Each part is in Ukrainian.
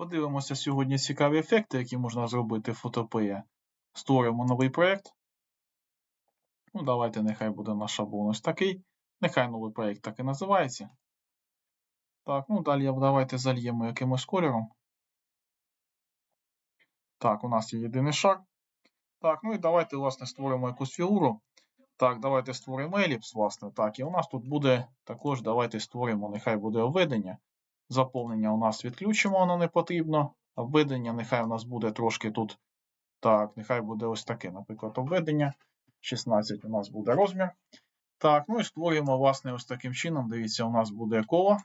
Подивимося сьогодні цікаві ефекти, які можна зробити в Photopea. Створимо новий проєкт. Ну, давайте, нехай буде наш шаблон ось такий. Нехай новий проєкт так і називається. Так, ну далі давайте зальємо якимось кольором. Так, у нас є єдиний шар. Так, ну і давайте, власне, створимо якусь фігуру. Так, давайте створимо еліпс, власне. Так, і у нас тут буде також, давайте створимо, нехай буде обведення. Заповнення у нас відключимо, воно не потрібно. Обведення нехай у нас буде трошки тут. Так, нехай буде ось таке, наприклад, обведення. 16 у нас буде розмір. Так, ну і створюємо, власне, ось таким чином. Дивіться, у нас буде коло.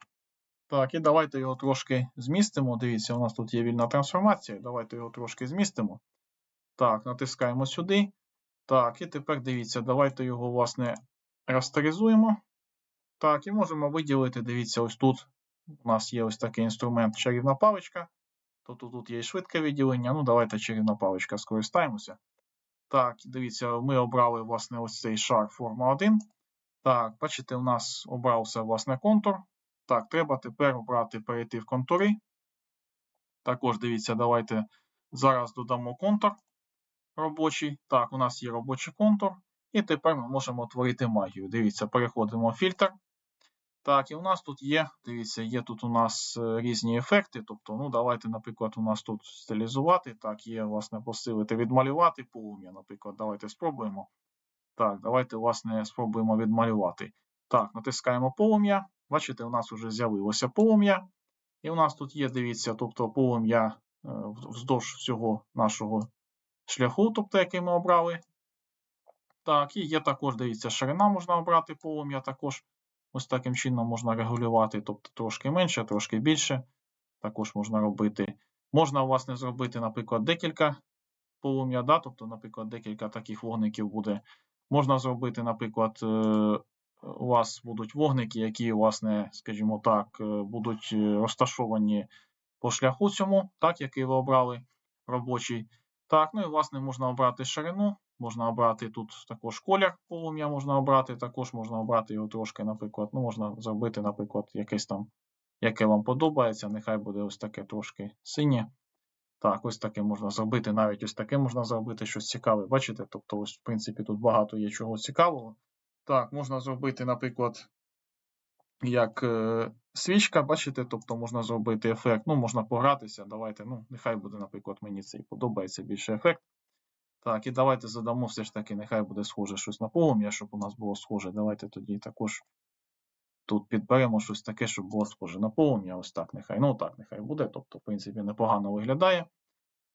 Так, і давайте його трошки змістимо. Дивіться, у нас тут є вільна трансформація. Давайте його трошки змістимо. Так, натискаємо сюди. Так, і тепер дивіться, давайте його, власне, растеризуємо. Так, і можемо виділити, дивіться, ось тут у нас є ось такий інструмент чарівна паличка. Тобто тут є і швидке відділення. Ну, давайте чарівна паличка скористаємося. Так, дивіться, ми обрали, власне, ось цей шар форма 1. Так, бачите, у нас обрався, власне, контур. Так, треба тепер обрати перейти в контури. Також дивіться, давайте зараз додамо контур робочий. Так, у нас є робочий контур. І тепер ми можемо творити магію. Дивіться, переходимо в фільтр. Так, і у нас тут є, дивіться, є тут у нас е, різні ефекти. Тобто, ну, давайте, наприклад, у нас тут стилізувати. Так, є, власне, посилити, відмалювати полум'я, наприклад. Давайте спробуємо. Так, давайте, власне, спробуємо відмалювати. Так, натискаємо полум'я. Бачите, у нас вже з'явилося полум'я. І у нас тут є, дивіться, тобто полум'я е, вздовж всього нашого шляху, тобто, який ми обрали. Так, і є також, дивіться, ширина можна обрати полум'я також. Ось таким чином можна регулювати, тобто трошки менше, трошки більше. Також можна робити. Можна, власне, зробити, наприклад, декілька полум'я, да? тобто, наприклад, декілька таких вогників буде. Можна зробити, наприклад, е, у вас будуть вогники, які, власне, скажімо так, е, будуть е, розташовані по шляху цьому, так, який ви обрали робочий. Так, ну і власне можна обрати ширину, можна обрати тут також колір полум'я, можна обрати, також можна обрати його трошки, наприклад, ну, можна зробити, наприклад, якесь там, яке вам подобається. Нехай буде ось таке трошки синє. Так, ось таке можна зробити, навіть ось таке можна зробити щось цікаве. Бачите? Тобто, ось, в принципі, тут багато є чого цікавого. Так, можна зробити, наприклад, як е, свічка, бачите, тобто можна зробити ефект, ну, можна погратися. Давайте, ну, нехай буде, наприклад, мені цей подобається більше ефект. Так, і давайте задамо все ж таки, нехай буде схоже щось на полум'я, щоб у нас було схоже. Давайте тоді також тут підберемо щось таке, щоб було схоже на полум'я. Ось так нехай. Ну, так, нехай буде. Тобто, в принципі, непогано виглядає.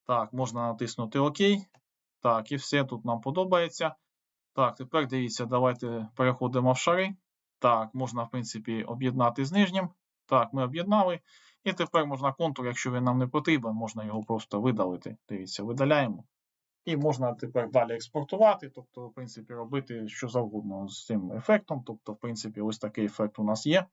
Так, можна натиснути ОК. Так, і все тут нам подобається. Так, тепер дивіться, давайте переходимо в шари. Так, можна, в принципі, об'єднати з нижнім. Так, ми об'єднали. І тепер можна контур, якщо він нам не потрібен, можна його просто видалити. Дивіться, видаляємо. І можна тепер далі експортувати, тобто, в принципі, робити що завгодно з цим ефектом. Тобто, в принципі, ось такий ефект у нас є.